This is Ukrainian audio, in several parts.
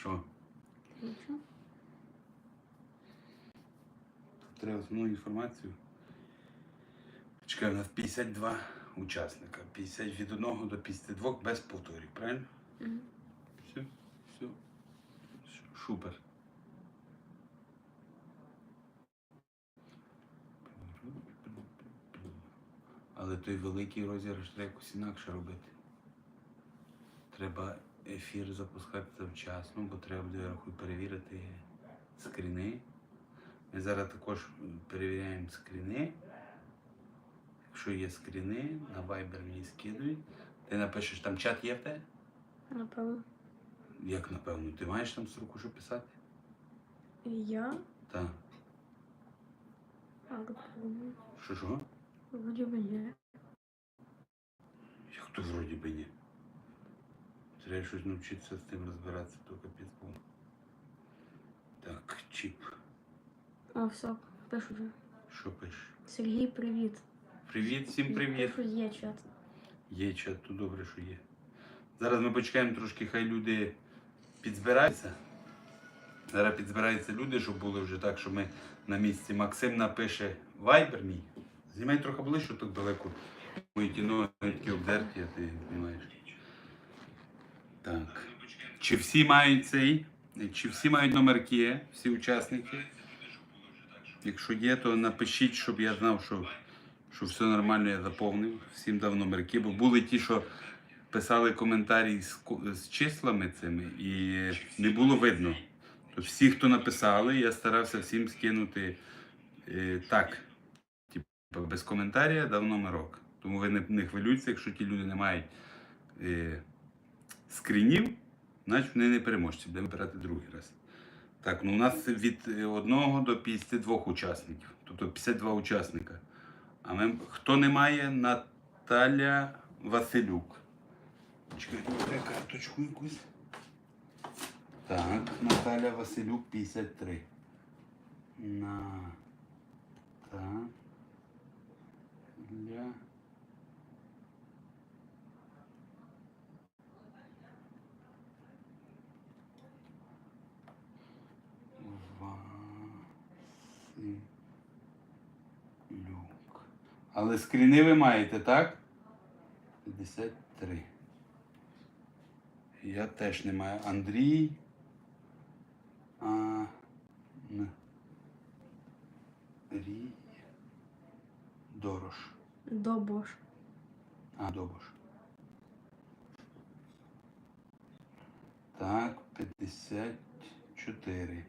Що? Нічого. Треба основну інформацію. Чекай, у нас 52 учасника. 50 від 1 до 52 без повторів, правильно? Мгм. Все, все. Ш- Супер. Але той великий розіграш треба якось інакше робити. Треба ефір запускати завчасно, бо треба буде рахуй перевірити скріни. Ми зараз також перевіряємо скріни. Якщо є скріни, на Viber мені скидують. Ти напишеш, там чат є в тебе? Напевно. Як напевно? Ти маєш там строку, що писати? Я? Так. А. Що що? Вроді би є. Як то вроді би ні. Треба щось навчитися з тим розбиратися, то був. Так, чіп. А, все, пишу вже. Що пишеш? Сергій, привіт. Привіт, всім привіт. Пишу, є чат. Є чат, то добре, що є. Зараз ми почекаємо трошки, хай люди підзбираються. Зараз підзбираються люди, щоб були вже так, що ми на місці. Максим напише Вайбер мій. Знімай трохи ближче, так далеко. Мої ті ноги такі обдерті, а ти знімаєш. Так. Чи всі мають цей? Чи всі мають номерки, всі учасники? Якщо є, то напишіть, щоб я знав, що, що все нормально, я заповнив. Всім дав номерки, бо були ті, що писали коментарі з, з числами цими, і не було видно. То всі, хто написали, я старався всім скинути е, так, типу, без коментаря дав номерок. Тому ви не, не хвилюйтеся, якщо ті люди не мають е, скрінів, значить вони не переможці, будемо брати другий раз. Так, ну у нас від 1 до 52 учасників, тобто 52 учасника. А ми, хто не має, Наталя Василюк. Чекайте, карточку якусь. Так, Наталя Василюк 53. На. Так. Для. Василюк. Але скріни ви маєте, так? 53. Я теж не маю. Андрій. А. Рій. Дорош. Добош. А, Добош. Так, 54.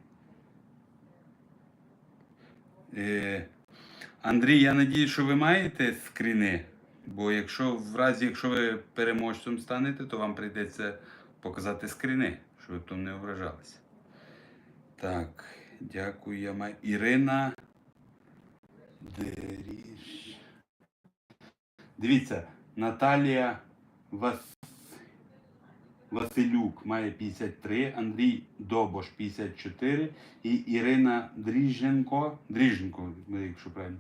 Е, Андрій, я надію, що ви маєте скріни. Бо якщо в разі, якщо ви переможцем станете, то вам прийдеться показати скріни, щоб ви потім не ображалися. Так, дякую. Я маю. Ірина. Дивіться, Наталія Вас... Василюк має 53, Андрій Добош 54 і Ірина Дріженко, Дріженко, якщо правильно,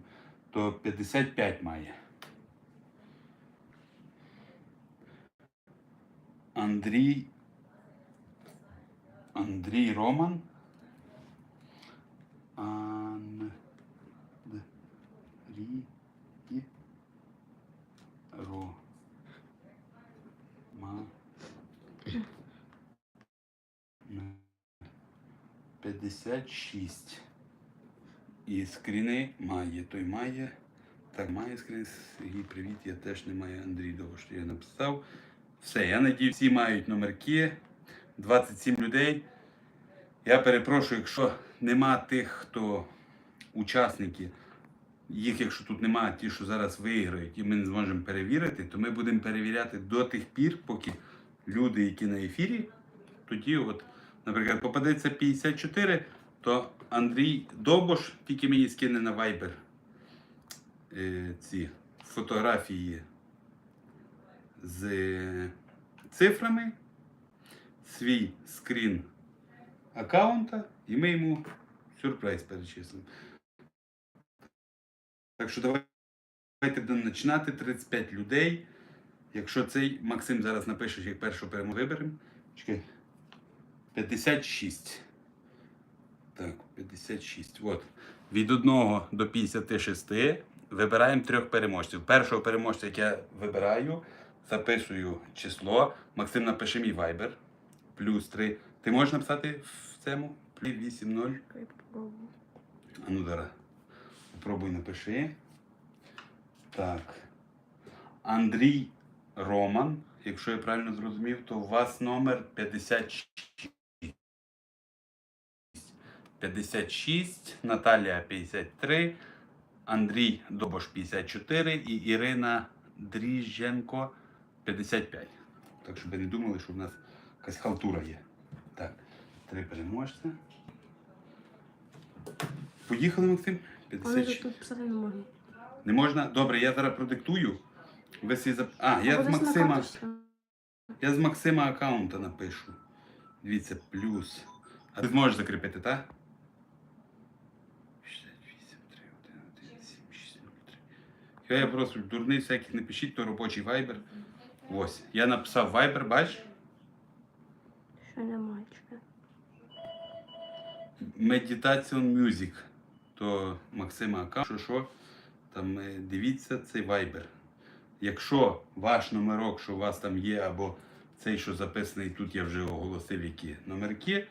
то 55 має. Андрій. Андрій Роман. Андрій 56. І скріни має. Той має. Так, має скрін. Сергій, привіт. Я теж не маю Андрій того, що я написав. Все, я надію, всі мають номерки. 27 людей. Я перепрошую, якщо нема тих, хто учасники, їх, якщо тут нема, ті, що зараз виграють, і ми не зможемо перевірити, то ми будемо перевіряти до тих пір, поки люди, які на ефірі, тоді, от, наприклад, попадеться 54, то Андрій Добош тільки мені скине на Viber е, ці фотографії з е, цифрами, свій скрін аккаунта, і ми йому сюрприз перечислимо. Так що давайте будемо починати 35 людей. Якщо цей Максим зараз напише, як першого перемогу виберемо. Чекай. 56. Так, 56. От. Від 1 до 56 вибираємо трьох переможців. Першого переможця, як я вибираю, записую число. Максим, напиши мій вайбер. Плюс 3. Ти можеш написати в цьому? Плюс 8, 0. Я попробую. А ну зараз. Попробуй напиши. Так. Андрій Роман. Якщо я правильно зрозумів, то у вас номер 56. 56, Наталія 53, Андрій Добош 54 і Ірина Дріженко 55. Так, щоб ви не думали, що в нас якась халтура є. Так, три переможця. Поїхали, Максим? Вони 56. ж тут писати не можна. Не можна? Добре, я зараз продиктую. Ви всі зап... А, я з на Максима. карточці. Я з Максима аккаунта напишу. Дивіться, плюс. А ти зможеш закріпити, так? 68, 3, 1, 1, 7, 6, 0, 3. Я просто дурний всяких не пишіть, то робочий вайбер. Ось. Я написав вайбер, бачиш? Ще немає, чекай. Meditation Music. То Максима аккаунт. Що, що? Там е, дивіться цей вайбер. Якщо ваш номерок, що у вас там є, або цей, що записаний тут, я вже оголосив, які номерки,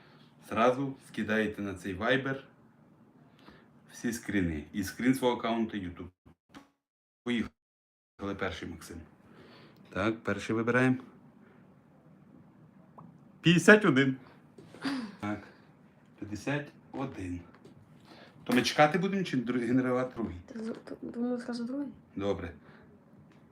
зразу скидаєте на цей вайбер всі скріни. І скрін свого аккаунту YouTube. Поїхали перший Максим. Так, перший вибираємо. 51. Так. 51. То ми чекати будемо чи генерувати другий? Думаю, зразу другий. Добре.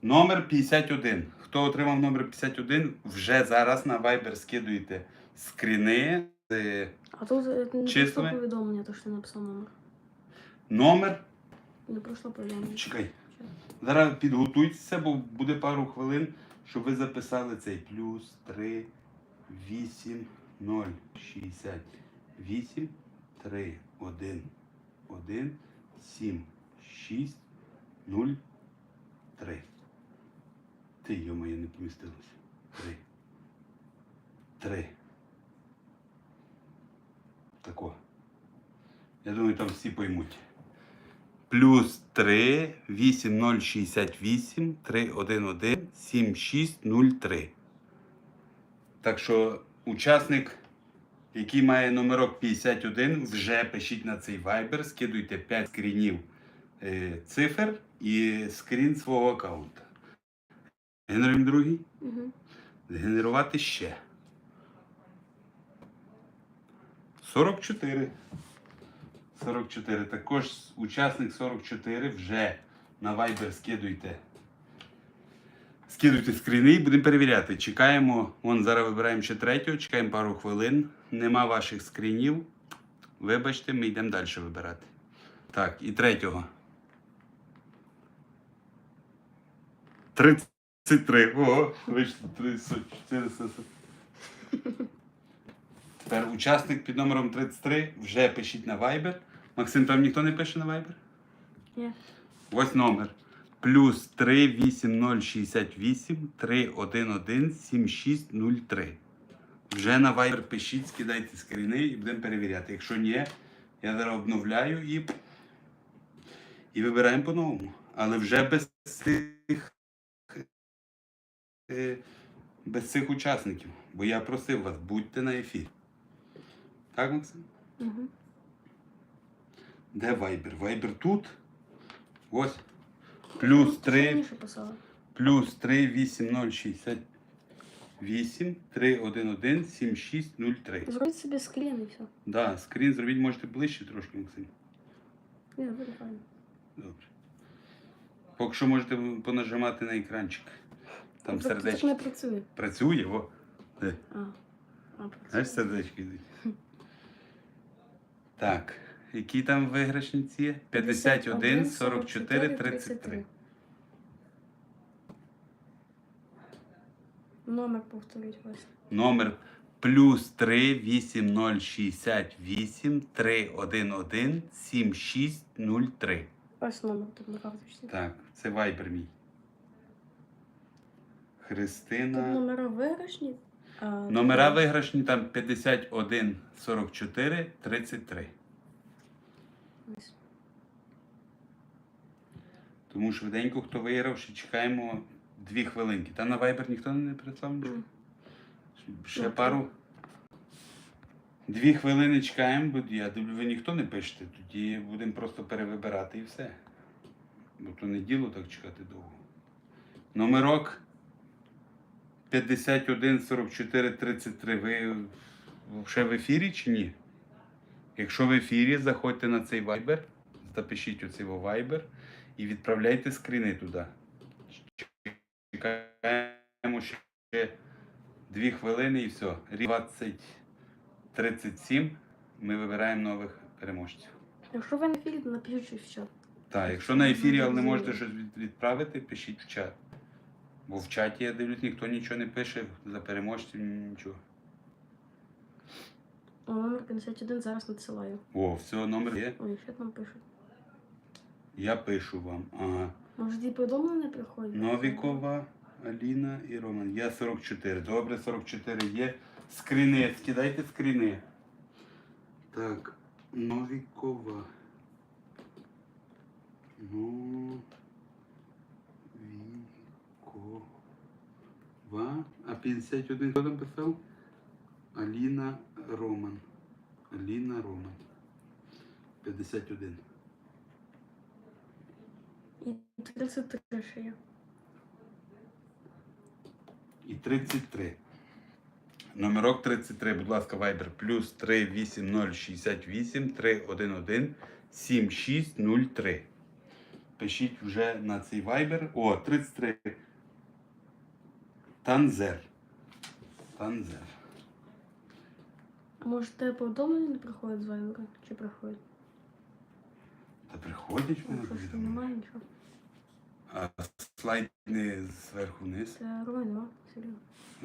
Номер 51. Хто отримав номер 51, вже зараз на Viber скидуєте скріни. з А тут е, не прийшло повідомлення, то що ти написав номер. Номер. Не прийшло повідомлення. Чекай. Зараз підготуйтеся, бо буде пару хвилин, щоб ви записали цей плюс 3, 8, 0, 68, 3, 1, 1, 7, 6, 0, 3. Ти, йо-моє, не помістилося. 3. 3. Тако. Я думаю, там всі поймуть. Плюс 3, 8068, 311, 7603. Так що учасник, який має номерок 51, вже пишіть на цей Viber, скидуйте 5 скрінів е, цифр і скрін свого аккаунта. Генеруємо другий. Угу. Згенерувати ще. 44. 44. Також учасник 44 вже на Viber скидуйте. Скидуйте скріни і будемо перевіряти. Чекаємо. Вон зараз вибираємо ще третього, чекаємо пару хвилин. Нема ваших скрінів. Вибачте, ми йдемо далі вибирати. Так, і третього. 33. О, вийшло 34. Тепер учасник під номером 33 вже пишіть на Viber. Максим, там ніхто не пише на Viber? Ні. Ось номер. Плюс 3 8068 311 7603. Вже на Viber пишіть, скидайте скріни і будемо перевіряти. Якщо ні, я зараз обновляю і, і вибираємо по-новому. Але вже без цих, без цих учасників. Бо я просив вас, будьте на ефірі. Так, Максим? Угу. Де Viber? Viber тут. Ось. Плюс 3, плюс 3, 8, 0, 68, 3, 1, 1, 7, 6, 0, 3. Зробіть собі скрін і все. Да, скрін зробіть можете ближче трошки, Максим. Ні, буде файно. Добре. Поки що можете понажимати на екранчик. Там Тобто Так не працює. працює, о. Де? А, а працює. Знаєш, сердечки йдуть. Так. Які там виграшниці є? 51, 44, 33. Номер повторіть ось. Номер плюс 3 8068 311 7603. Ось номер тут на карточці. Так, це вайбер мій. Тут номера виграшні. А, Номера виграшні там 51, 44, 33. ось. Тому швиденько, хто виграв, ще чекаємо дві хвилинки. Та на Viber ніхто не прислав нічого? Ще Ну, пару. Дві хвилини чекаємо, бо я дивлю, ви ніхто не пишете, тоді будемо просто перевибирати і все. Бо то не діло так чекати довго. Номерок 51 44 33. Ви ще в ефірі чи ні? Якщо в ефірі, заходьте на цей Viber, запишіть оцей Viber і відправляйте скріни туди. Чекаємо ще дві хвилини і все. Рік 2037 ми вибираємо нових переможців. Якщо ви на ефірі, то напишіть в чат. Так, якщо на ефірі, але не можете щось відправити, пишіть в чат. Бо в чаті я дивлюсь, ніхто нічого не пише, за переможців нічого. О, номер 51 зараз надсилаю. О, все, номер є. Ой, що там пишуть? Я пишу вам. Ага. Може, ті повідомлення приходять? Новікова, Аліна і Роман. Я 44. Добре, 44 є. Скріни, скидайте скріни. Так, Новікова. Новікова. А 51 хто там писав? Аліна Роман. Аліна Роман. 51. І 33 ще є. і 33. Номерок 33, будь ласка, Viber, плюс 38068 311 7603. Пишіть вже на цей Viber. О, 33. Танзер. Танзер. Може, те повідомлення не приходять з Вайбера? Чи приходять? Та приходять Ну, вони що ж, повідомлення. немає нічого. А слайд не зверху вниз. Це Рома нема, серйозно.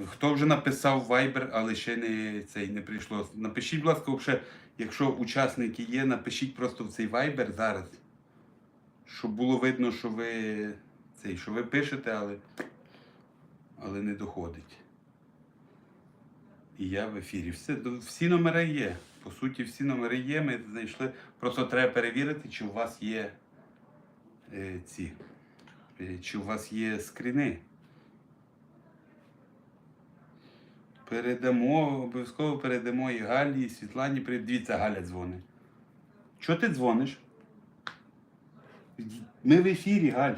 Хто вже написав Viber, але ще не цей не прийшло. Напишіть, будь ласка, вже, якщо учасники є, напишіть просто в цей Viber зараз. Щоб було видно, що ви цей, що ви пишете, але, але не доходить. І я в ефірі. Все, всі номери є. По суті, всі номери є. Ми знайшли. Просто треба перевірити, чи у вас є е, ці. е, Чи у вас є скріни. Передамо, обов'язково передамо і Галі, і Світлані. Дивіться, Галя дзвонить. Чого ти дзвониш? Ми в ефірі, Галь.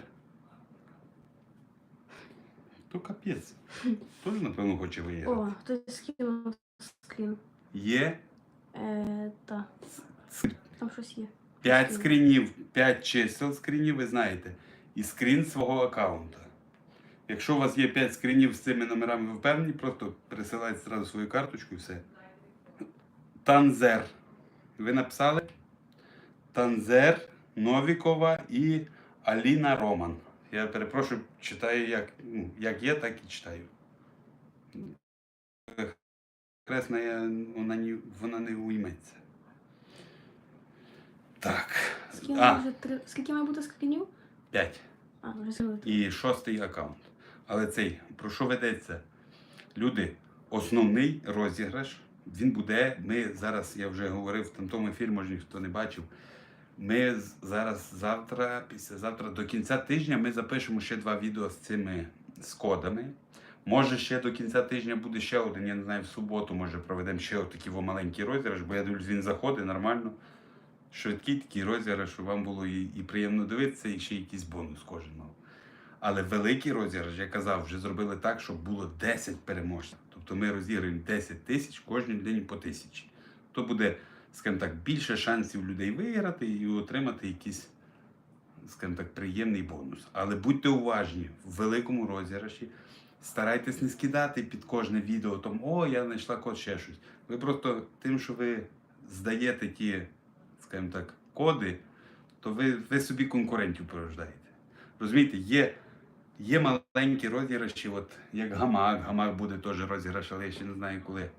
То капець. Теж, напевно, хоче виїхати. О, хтось скинув скрін. Є Е, та, там щось є. 5 скрінів, 5 чисел скрінів, ви знаєте, і скрін свого аккаунта. Якщо у вас є 5 скрінів з цими номерами, ви впевнені, просто пересилайте зразу свою карточку і все. Танзер. Ви написали? Танзер, Новікова і Аліна Роман. Я перепрошую, читаю, як, ну, як є, так і читаю. Кресна, вона, не, вона не уйметься. Так. Скинув А, вже три. Скільки має бути скрінів? 5. А, вже. І шостий аккаунт. Але цей, про що ведеться? Люди, основний розіграш, він буде. Ми зараз, я вже говорив в там тому ефірі, може ніхто не бачив. Ми зараз завтра, післязавтра, до кінця тижня ми запишемо ще два відео з цими з кодами. Може, ще до кінця тижня буде ще один, я не знаю, в суботу, може, проведемо ще отакий во маленький розіграш, бо я дивлюсь, він заходить нормально. Швидкий такий розіграш, щоб вам було і, і приємно дивитися, і ще якийсь бонус кожен мав. Але великий розіграш, я казав, вже зробили так, щоб було 10 переможців. Тобто ми розіграємо 10 тисяч кожній людині по тисячі. То буде, скажімо так, більше шансів людей виграти і отримати якийсь, скажімо так, приємний бонус. Але будьте уважні в великому розіграші. Старайтесь не скидати під кожне відео там, о, я знайшла код ще щось. Ви просто тим, що ви здаєте ті, скажімо так, коди, то ви, ви собі конкурентів порождаєте. Розумієте, є, є маленькі розіграші, от як гамак, гамак буде теж розіграш, але я ще не знаю коли.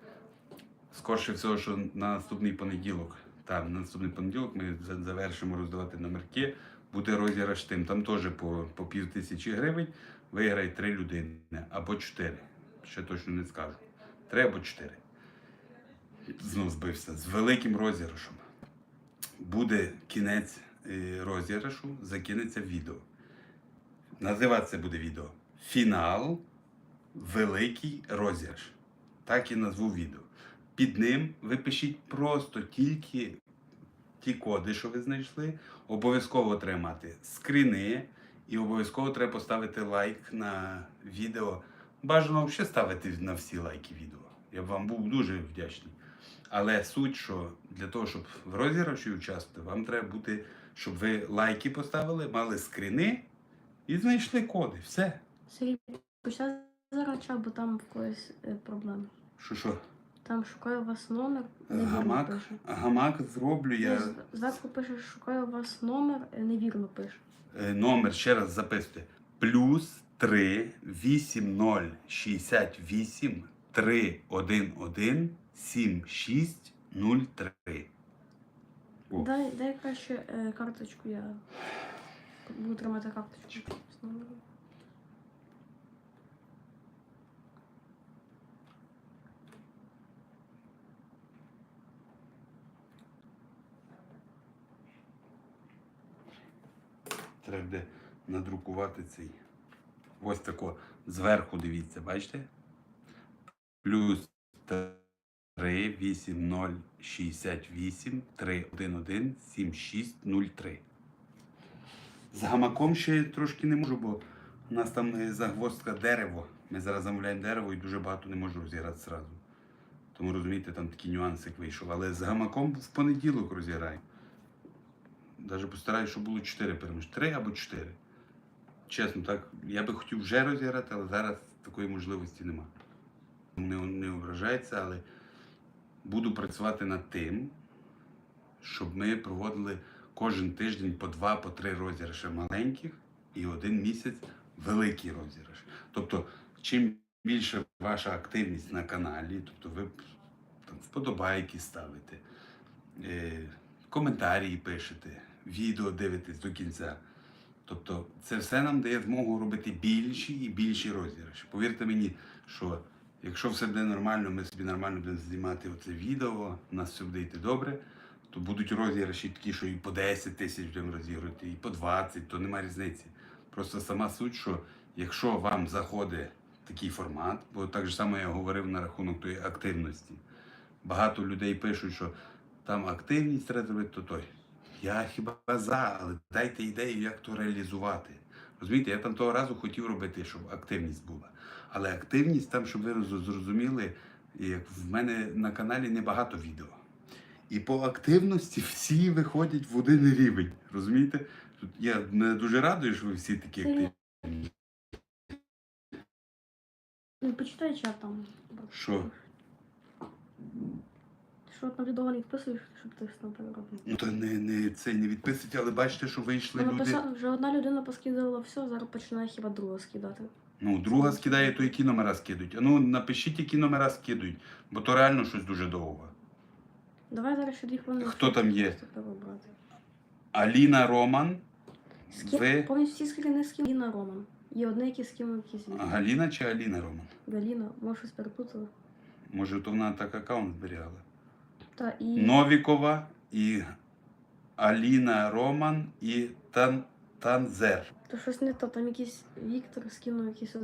Скорше всього, що на наступний понеділок. Там на наступний понеділок ми завершимо роздавати номерки. Буде розіграш тим. Там теж по, по пів тисячі гривень виграє три людини або чотири. Ще точно не скажу. Три або чотири. Знов збився. З великим розіграшем. Буде кінець е, розіграшу, закинеться відео. Називатися буде відео Фінал Великий розіграш. Так і назву відео. Під ним ви пишіть просто тільки ті коди, що ви знайшли. Обов'язково треба мати скріни, і обов'язково треба поставити лайк на відео. Бажано взагалі ставити на всі лайки відео. Я б вам був дуже вдячний. Але суть, що для того, щоб в розіграші участвувати, вам треба бути, щоб ви лайки поставили, мали скріни і знайшли коди. Все. Сергій, почав зараз бо там в когось е, проблеми. Що що? Там шукаю вас номер, Гамак? пише. Гамак зроблю я. Зверху пише, шукаю вас номер, невірно пише. Е, Номер ще раз записуйте. Плюс 3 80 68 311 7603. О. Дай, дай краще е, карточку, я буду тримати карточку з номером. Треба буде надрукувати цей. Ось тако. Зверху дивіться, бачите? Плюс 3 80 68 311 7603. З гамаком ще трошки не можу, бо у нас там е, загвоздка дерево. Ми зараз замовляємо дерево і дуже багато не можу розіграти зразу. Тому розумієте, там такий нюансик вийшов. Але з гамаком в понеділок розіграємо. Навіть постараюся, щоб було 4 переможці. 3 або 4. Чесно, так, я би хотів вже розіграти, але зараз такої можливості нема. Не, не ображається, але буду працювати над тим, щоб ми проводили кожен тиждень по два, по три розіграші маленьких і один місяць великий розіграш. Тобто, чим більше ваша активність на каналі, тобто ви там, вподобайки ставите, е, коментарі пишете, відео дивитесь до кінця. Тобто це все нам дає змогу робити більші і більші розіграші. Повірте мені, що якщо все буде нормально, ми собі нормально будемо знімати оце відео, у нас все буде йти добре, то будуть розіграші такі, що і по 10 тисяч будемо розігрувати, і по 20, то немає різниці. Просто сама суть, що якщо вам заходить такий формат, бо так же само я говорив на рахунок тої активності. Багато людей пишуть, що там активність треба зробити, то той. Я хіба за, але дайте ідею, як то реалізувати. Розумієте, я там того разу хотів робити, щоб активність була. Але активність там, щоб ви зрозуміли, як в мене на каналі небагато відео. І по активності всі виходять в один рівень. Розумієте? Тут я мене дуже радую, що ви всі такі активні. Ну, почитай чат там. Що? Що не відписуєш, щоб ти там робив? Ну то не, не це не відписуйте, але бачите, що вийшли Ну, люди. написав, вже одна людина поскидала все, зараз починає хіба друга скидати. Ну, друга скидає, то які номера скидуть. А ну напишіть, які номера скидуть, бо то реально щось дуже довго. Давай зараз ще дві хвилини. Хто там є? Аліна Роман, Скид... Ви- Повністю всі скріни з ким Галіна Роман. Є одне, які скинув якісь. Галіна чи Аліна Роман? Галіна, може щось перепутала. Може, то вона так аккаунт зберігала. Та і Новікова і Аліна Роман і Тан... Танзер. то щось не то, там якийсь Віктор скинув якісь.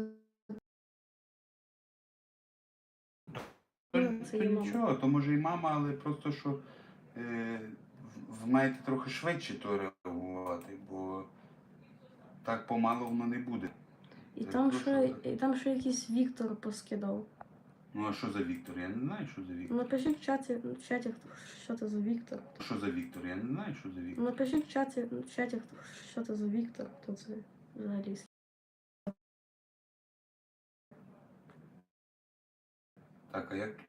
Ну, це То нічого, то може і мама, але просто що е, ви маєте трохи швидше то реагувати, бо так помало воно не буде. І Це там просто ще, і там ще якийсь Віктор поскидав. Ну а що за Віктор? Я не знаю, що за Віктор. Напишіть в чаті, в чаті, хто- що це за Віктор. Що за Віктор? Я не знаю, що за Віктор. Напишіть в чаті, в чаті, хто- що це за Віктор, хто це взагалі. Так, а як?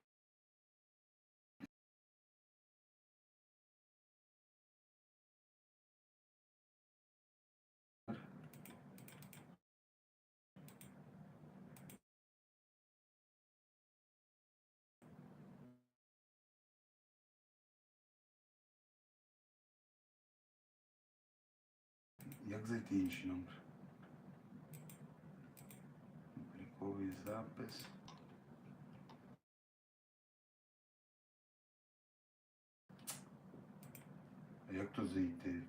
Як зайти інший номер? Обліковий запис. А як то зайти?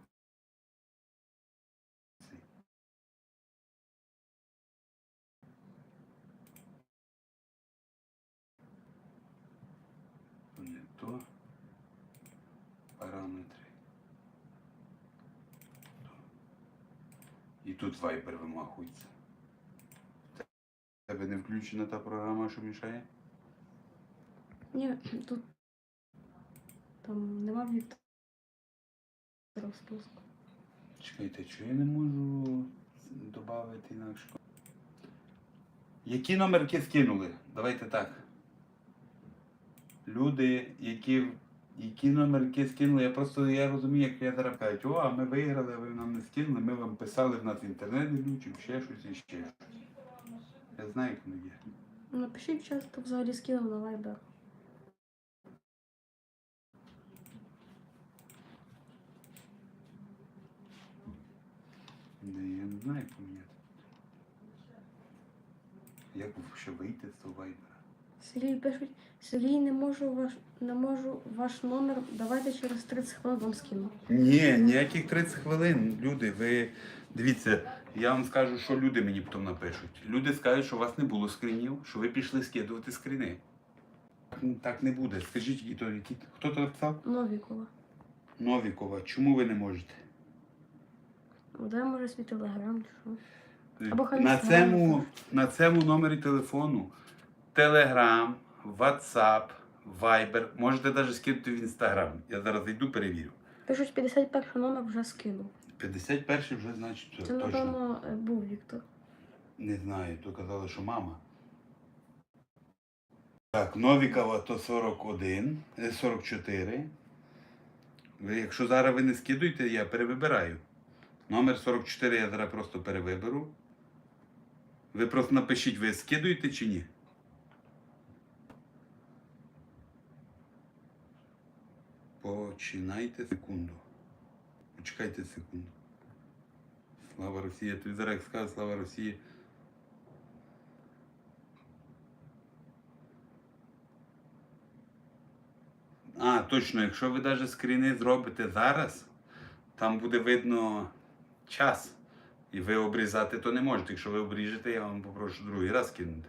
Тут вайбер вимахується. Тебе не включена та програма, що мішає? Ні, тут там нема Віктора в списку. Чекайте, що я не можу додати інакше? Які номерки скинули? Давайте так. Люди, які, які номерки скинули, я просто я розумію, як я зараз кажуть, о, а ми виграли, а ви нам не скинули, ми вам писали, в нас інтернет не ще щось і ще щось. Я знаю, як воно є. Напишіть час, хто взагалі скинув на Viber. Не, я не знаю, як поміняти. Як ще вийти з того вайбера? Сергій пишуть, Сергій не можу ваш не можу ваш номер. Давайте через 30 хвилин вам скину. Ні, ніяких 30 хвилин. Люди, ви дивіться, я вам скажу, що люди мені потім напишуть. Люди скажуть, що у вас не було скринів, що ви пішли скидувати скрини. Так- не буде. Скажіть, то, які, хто то написав? Новікова. Новікова. Чому ви не можете? Де може свій телеграм чи що? Або хай На цьому, на цьому номері телефону Telegram, WhatsApp, Viber. Можете навіть скинути в Instagram. Я зараз зайду, перевірю. Пишуть 51 номер вже скинув. 51 вже значить Це, точно. напевно, е, був Віктор. Не знаю, то казали, що мама. Так, Новікова то 41, е, 44. Ви, якщо зараз ви не скидуєте, я перевибираю. Номер 44 я зараз просто перевиберу. Ви просто напишіть, ви скидуєте чи ні? Починайте секунду. Почекайте секунду. Слава Росії. Я тобі зараз як Слава Росії. А, точно, якщо ви навіть скріни зробите зараз, там буде видно час. І ви обрізати то не можете. Якщо ви обріжете, я вам попрошу другий раз кинути.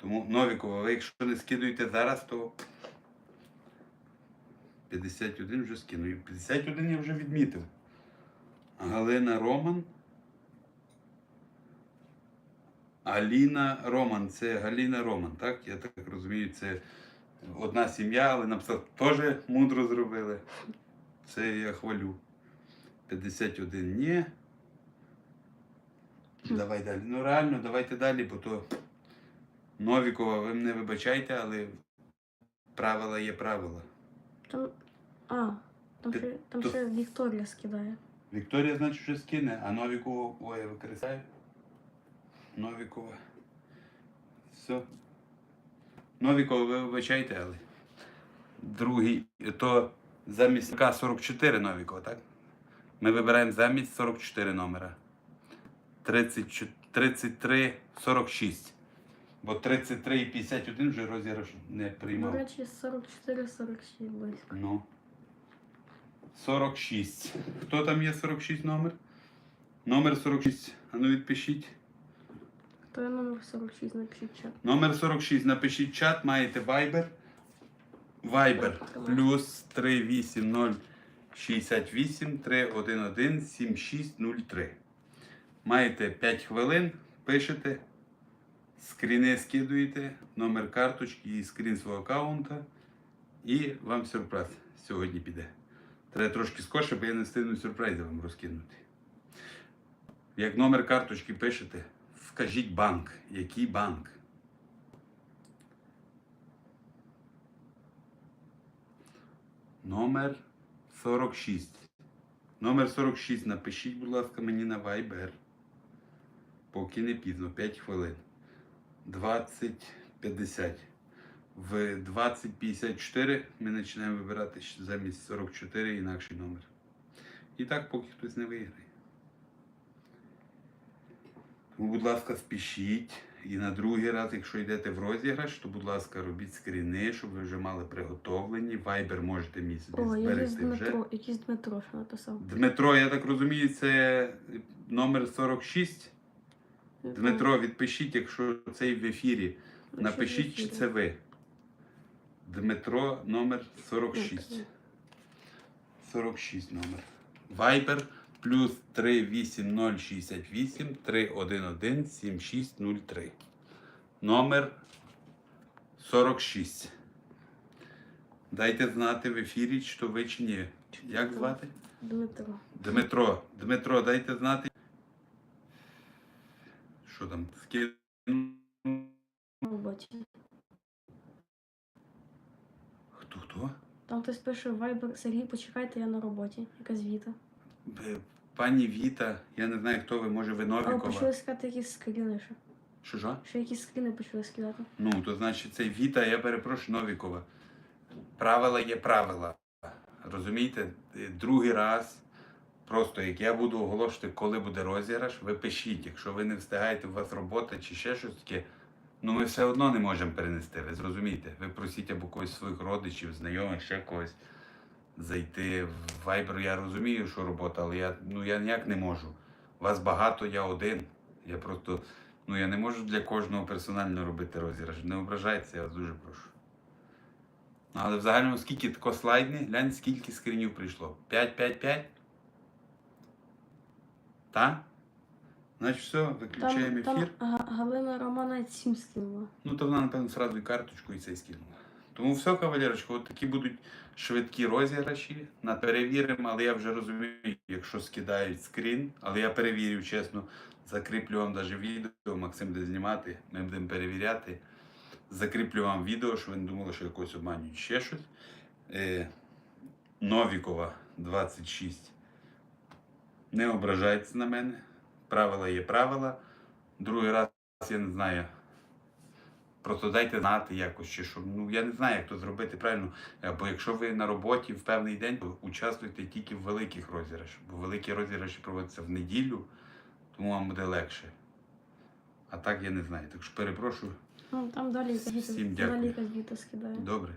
Тому Новікова, ви якщо не скидуєте зараз, то 51 вже скину. 51 я вже відмітив. Галина Роман. Аліна Роман. Це Галіна Роман, так? Я так розумію, це одна сім'я, але написав, теж мудро зробили. Це я хвалю. 51 ні. Давай далі. Ну реально, давайте далі, бо то Новікова, ви мене вибачайте, але правила є правила. Там. А, там Ти- ще, там то- ще Вікторія скидає. Вікторія, значить, вже скине, а Новікова, ой, я використаю. Новікова. Все. Новікова, ви вибачайте, але. Другий, то замість К44 Новікова, так? Ми вибираємо замість 44 номера. 34, 33, 46. Бо 33 і 51 вже розіграш не До приймав. речі, 44-46 близько. Ну. 46. Хто там є 46 номер? Номер 46. А ну відпишіть. То є номер 46, напишіть чат. Номер 46. Напишіть чат, маєте Viber. Viber плюс 380 68 311 7603. Маєте 5 хвилин, пишете, скріни скидуєте, номер карточки і скрін свого аккаунта. І вам сюрприз сьогодні піде. Треба трошки скорше, бо я не встигну сюрпризи вам розкинути. Як номер карточки пишете, вкажіть банк. Який банк? Номер 46. Номер 46 напишіть, будь ласка, мені на Viber. Поки не пізно, 5 хвилин. 20.50. В 20.54 ми починаємо вибирати замість 44 інакший номер. І так, поки хтось не виграє. Тому, будь ласка, спішіть. І на другий раз, якщо йдете в розіграш, то, будь ласка, робіть скріни, щоб ви вже мали приготовлені. Вайбер можете мій собі О, якийсь зберегти вже. Дмитро, якийсь Дмитро що написав. Дмитро, я так розумію, це номер 46. Дмитро, відпишіть, якщо цей в ефірі. Напишіть, чи це ви. Дмитро номер 46. 46 номер. Viber плюс 38068 311 7603. Номер 46. Дайте знати в ефірі, то ви чи ні. Як звати? Дмитро. Дмитро. Дмитро, дайте знати. Що там? Скину. Хто хто? Там хтось пише Viber, Сергій, почекайте, я на роботі. Якась Віта. Е, Пані Віта, я не знаю, хто ви, може ви Але Новікова. почали скидати якісь скріни ще. Що ж? Ще якісь скріни почали скидати. Ну, то значить це Віта, я перепрошую Новікова. Правила є правила. Розумієте, Е, другий раз, просто як я буду оголошувати, коли буде розіграш, ви пишіть. Якщо ви не встигаєте, у вас робота чи ще щось таке, ну ми все одно не можемо перенести. Ви зрозумієте? Ви просіть або когось своїх родичів, знайомих, ще когось зайти в Viber. Я розумію, що робота, але я, ну, я ніяк не можу. Вас багато, я один. Я просто. Ну, я не можу для кожного персонально робити розіграш. Не ображайтеся, я вас дуже прошу. Ну, Але в загальному скільки тако слайдні, глянь, скільки скринів прийшло. 5, 5, 5? Значить все, виключаємо Там, ефір. там Галина Романа 7 скинула. Ну, то вона, напевно, сразу і карточку і це скинула. Тому все, кавалерочко, от такі будуть швидкі розіграші. На перевіримо, але я вже розумію, якщо скидають скрін, але я перевірю, чесно, закріплю вам навіть відео, Максим буде знімати, ми будемо перевіряти. Закріплю вам відео, що ви не думали, що якось обманюють ще щось. Е, Новікова 26. Не ображайтеся на мене. Правила є правила. Другий раз я не знаю. Просто дайте знати якось, чи що. Ну я не знаю, як то зробити правильно. Бо якщо ви на роботі в певний день, то участвуйте тільки в великих розіграшах. Бо великі розіграші проводяться в неділю, тому вам буде легше. А так я не знаю. Так що перепрошую. Ну, там далі Всім далі дякую. скидає. Добре.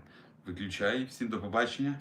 Виключаю. Всім до побачення.